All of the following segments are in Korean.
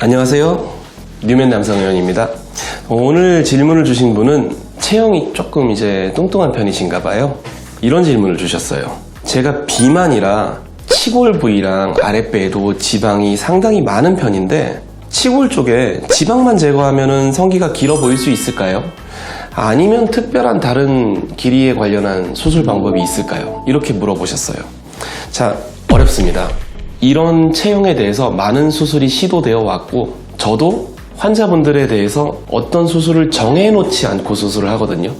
안녕하세요. 뉴맨 남성의원입니다. 오늘 질문을 주신 분은 체형이 조금 이제 뚱뚱한 편이신가 봐요. 이런 질문을 주셨어요. 제가 비만이라 치골 부위랑 아랫배에도 지방이 상당히 많은 편인데 치골 쪽에 지방만 제거하면 성기가 길어 보일 수 있을까요? 아니면 특별한 다른 길이에 관련한 수술 방법이 있을까요? 이렇게 물어보셨어요. 자, 어렵습니다. 이런 체형에 대해서 많은 수술이 시도되어 왔고, 저도 환자분들에 대해서 어떤 수술을 정해놓지 않고 수술을 하거든요.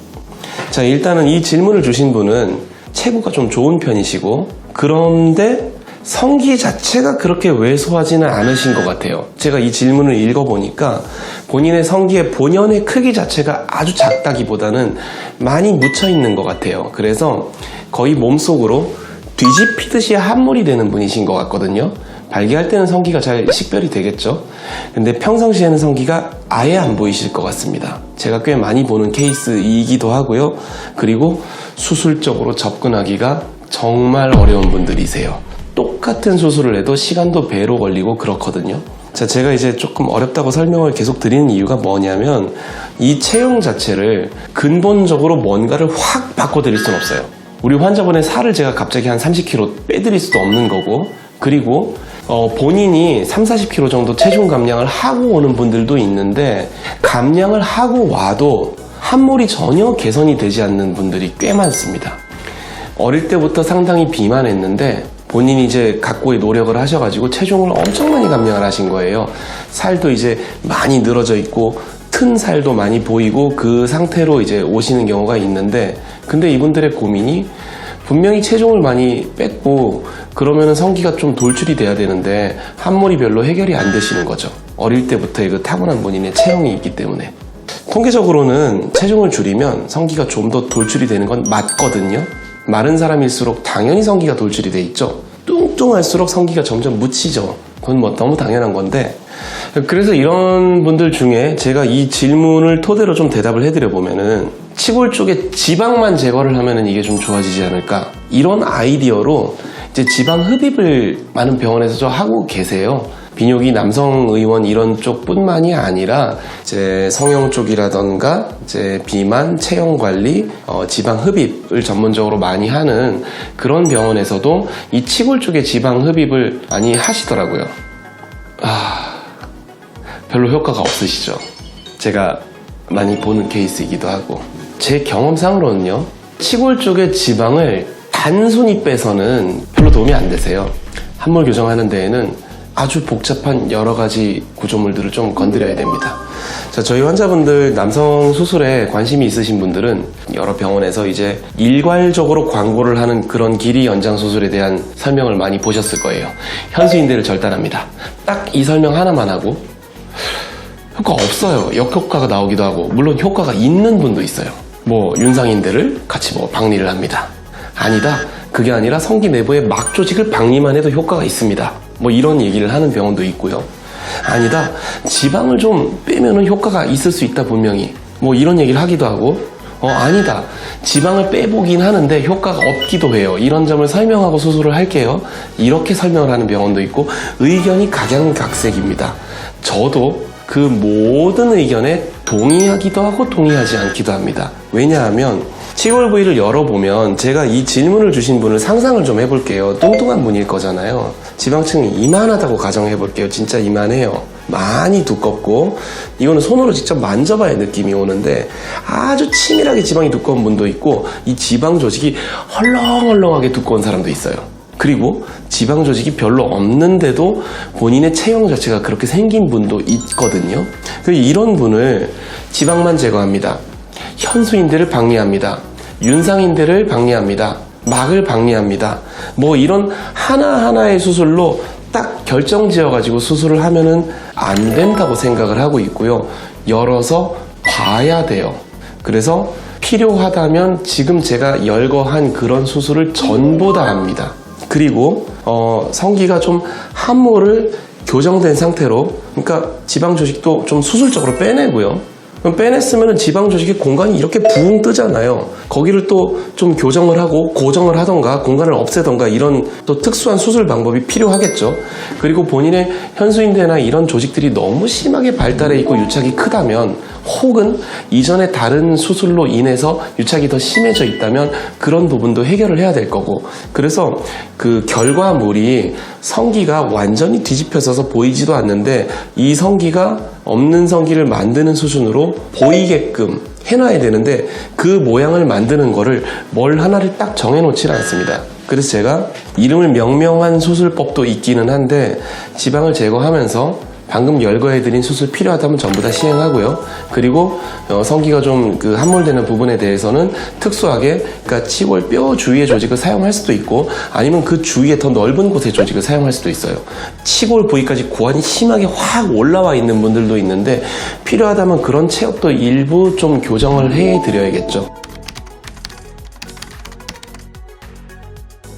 자, 일단은 이 질문을 주신 분은 체구가 좀 좋은 편이시고, 그런데 성기 자체가 그렇게 왜소하지는 않으신 것 같아요. 제가 이 질문을 읽어보니까 본인의 성기의 본연의 크기 자체가 아주 작다기보다는 많이 묻혀 있는 것 같아요. 그래서 거의 몸속으로 뒤집히듯이 함몰이 되는 분이신 것 같거든요. 발기할 때는 성기가 잘 식별이 되겠죠. 근데 평상시에는 성기가 아예 안 보이실 것 같습니다. 제가 꽤 많이 보는 케이스이기도 하고요. 그리고 수술적으로 접근하기가 정말 어려운 분들이세요. 똑같은 수술을 해도 시간도 배로 걸리고 그렇거든요. 자, 제가 이제 조금 어렵다고 설명을 계속 드리는 이유가 뭐냐면 이 체형 자체를 근본적으로 뭔가를 확 바꿔드릴 수는 없어요. 우리 환자분의 살을 제가 갑자기 한 30kg 빼드릴 수도 없는 거고 그리고 어, 본인이 3, 40kg 정도 체중 감량을 하고 오는 분들도 있는데 감량을 하고 와도 함몰이 전혀 개선이 되지 않는 분들이 꽤 많습니다. 어릴 때부터 상당히 비만했는데 본인이 이제 각고의 노력을 하셔가지고 체중을 엄청 많이 감량을 하신 거예요. 살도 이제 많이 늘어져 있고 튼 살도 많이 보이고 그 상태로 이제 오시는 경우가 있는데 근데 이분들의 고민이 분명히 체중을 많이 뺐고 그러면은 성기가 좀 돌출이 돼야 되는데 함몰이 별로 해결이 안 되시는 거죠. 어릴 때부터의 그 타고난 본인의 체형이 있기 때문에. 통계적으로는 체중을 줄이면 성기가 좀 더 돌출이 되는 건 맞거든요. 마른 사람일수록 당연히 성기가 돌출이 돼 있죠. 뚱뚱할수록 성기가 점점 묻히죠. 그건 뭐 너무 당연한 건데. 그래서 이런 분들 중에 제가 이 질문을 토대로 좀 대답을 해드려 보면은 치골 쪽에 지방만 제거를 하면은 이게 좀 좋아지지 않을까. 이런 아이디어로 이제 지방 흡입을 많은 병원에서 좀 하고 계세요. 비뇨기 남성 의원 이런 쪽뿐만이 아니라 이제 성형 쪽이라던가 이제 비만 체형 관리 어, 지방 흡입을 전문적으로 많이 하는 그런 병원에서도 이 치골 쪽에 지방 흡입을 많이 하시더라고요. 아 별로 효과가 없으시죠. 제가 많이 보는 케이스이기도 하고 제 경험상으로는요 치골 쪽의 지방을 단순히 빼서는 별로 도움이 안 되세요. 함몰 교정하는 데에는 아주 복잡한 여러 가지 구조물들을 좀 건드려야 됩니다. 자, 저희 환자분들 남성 수술에 관심이 있으신 분들은 여러 병원에서 이제 일괄적으로 광고를 하는 그런 길이 연장 수술에 대한 설명을 많이 보셨을 거예요. 현수인대를 절단합니다. 딱 이 설명 하나만 하고 효과 없어요. 역효과가 나오기도 하고 물론 효과가 있는 분도 있어요. 뭐 윤상인대를 같이 뭐 박리를 합니다. 아니다. 그게 아니라 성기 내부의 막 조직을 박리만 해도 효과가 있습니다. 뭐 이런 얘기를 하는 병원도 있고요. 아니다. 지방을 좀 빼면은 효과가 있을 수 있다 분명히. 뭐 이런 얘기를 하기도 하고 어 아니다. 지방을 빼보긴 하는데 효과가 없기도 해요. 이런 점을 설명하고 수술을 할게요. 이렇게 설명을 하는 병원도 있고 의견이 각양각색입니다. 저도 그 모든 의견에 동의하기도 하고 동의하지 않기도 합니다. 왜냐하면 치골 부위를 열어보면 제가 이 질문을 주신 분을 상상을 좀 해볼게요. 뚱뚱한 분일 거잖아요. 지방층이 이만하다고 가정해볼게요. 진짜 이만해요. 많이 두껍고 이거는 손으로 직접 만져봐야 느낌이 오는데 아주 치밀하게 지방이 두꺼운 분도 있고 이 지방 조직이 헐렁헐렁하게 두꺼운 사람도 있어요. 그리고 지방 조직이 별로 없는데도 본인의 체형 자체가 그렇게 생긴 분도 있거든요. 그 이런 분을 지방만 제거합니다. 현수인대를 박리합니다. 윤상인대를 박리합니다. 막을 박리합니다. 뭐 이런 하나하나의 수술로 딱 결정 지어가지고 수술을 하면은 안 된다고 생각을 하고 있고요. 열어서 봐야 돼요. 그래서 필요하다면 지금 제가 열거한 그런 수술을 전부 다 합니다. 그리고 어, 성기가 좀 함몰을 교정된 상태로 그러니까 지방 조직도 좀 수술적으로 빼내고요. 그럼 빼냈으면 지방 조직의 공간이 이렇게 부웅 뜨잖아요. 거기를 또 좀 교정을 하고 고정을 하던가 공간을 없애던가 이런 또 특수한 수술 방법이 필요하겠죠. 그리고 본인의 현수인대나 이런 조직들이 너무 심하게 발달해 있고 유착이 크다면 혹은 이전에 다른 수술로 인해서 유착이 더 심해져 있다면 그런 부분도 해결을 해야 될 거고 그래서 그 결과물이 성기가 완전히 뒤집혀져서 보이지도 않는데 이 성기가 없는 성기를 만드는 수준으로 보이게끔 해놔야 되는데 그 모양을 만드는 거를 뭘 하나를 딱 정해놓질 않습니다. 그래서 제가 이름을 명명한 수술법도 있기는 한데 지방을 제거하면서 방금 열거해드린 수술 필요하다면 전부 다 시행하고요. 그리고 어, 성기가 좀 그 함몰되는 부분에 대해서는 특수하게 그러니까 치골 뼈 주위의 조직을 사용할 수도 있고 아니면 그 주위에 더 넓은 곳의 조직을 사용할 수도 있어요. 치골 부위까지 고환이 심하게 확 올라와 있는 분들도 있는데 필요하다면 그런 체업도 일부 좀 교정을 해드려야겠죠.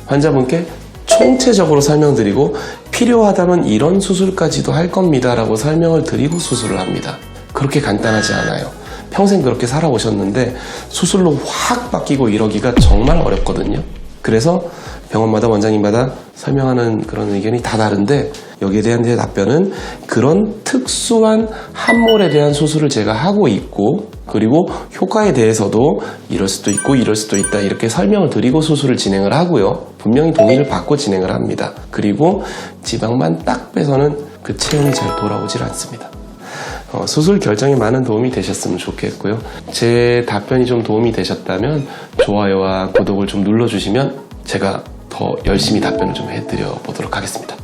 환자분께 총체적으로 설명드리고 필요하다면 이런 수술까지도 할 겁니다 라고 설명을 드리고 수술을 합니다. 그렇게 간단하지 않아요. 평생 그렇게 살아오셨는데 수술로 확 바뀌고 이러기가 정말 어렵거든요. 그래서 병원마다 원장님마다 설명하는 그런 의견이 다 다른데 여기에 대한 제 답변은 그런 특수한 함몰에 대한 수술을 제가 하고 있고 그리고 효과에 대해서도 이럴 수도 있고 이럴 수도 있다 이렇게 설명을 드리고 수술을 진행을 하고요. 분명히 동의를 받고 진행을 합니다. 그리고 지방만 딱 빼서는 그 체형이 잘 돌아오질 않습니다. 어, 수술 결정에 많은 도움이 되셨으면 좋겠고요. 제 답변이 좀 도움이 되셨다면 좋아요와 구독을 좀 눌러주시면 제가 더 열심히 답변을 좀 해드려 보도록 하겠습니다.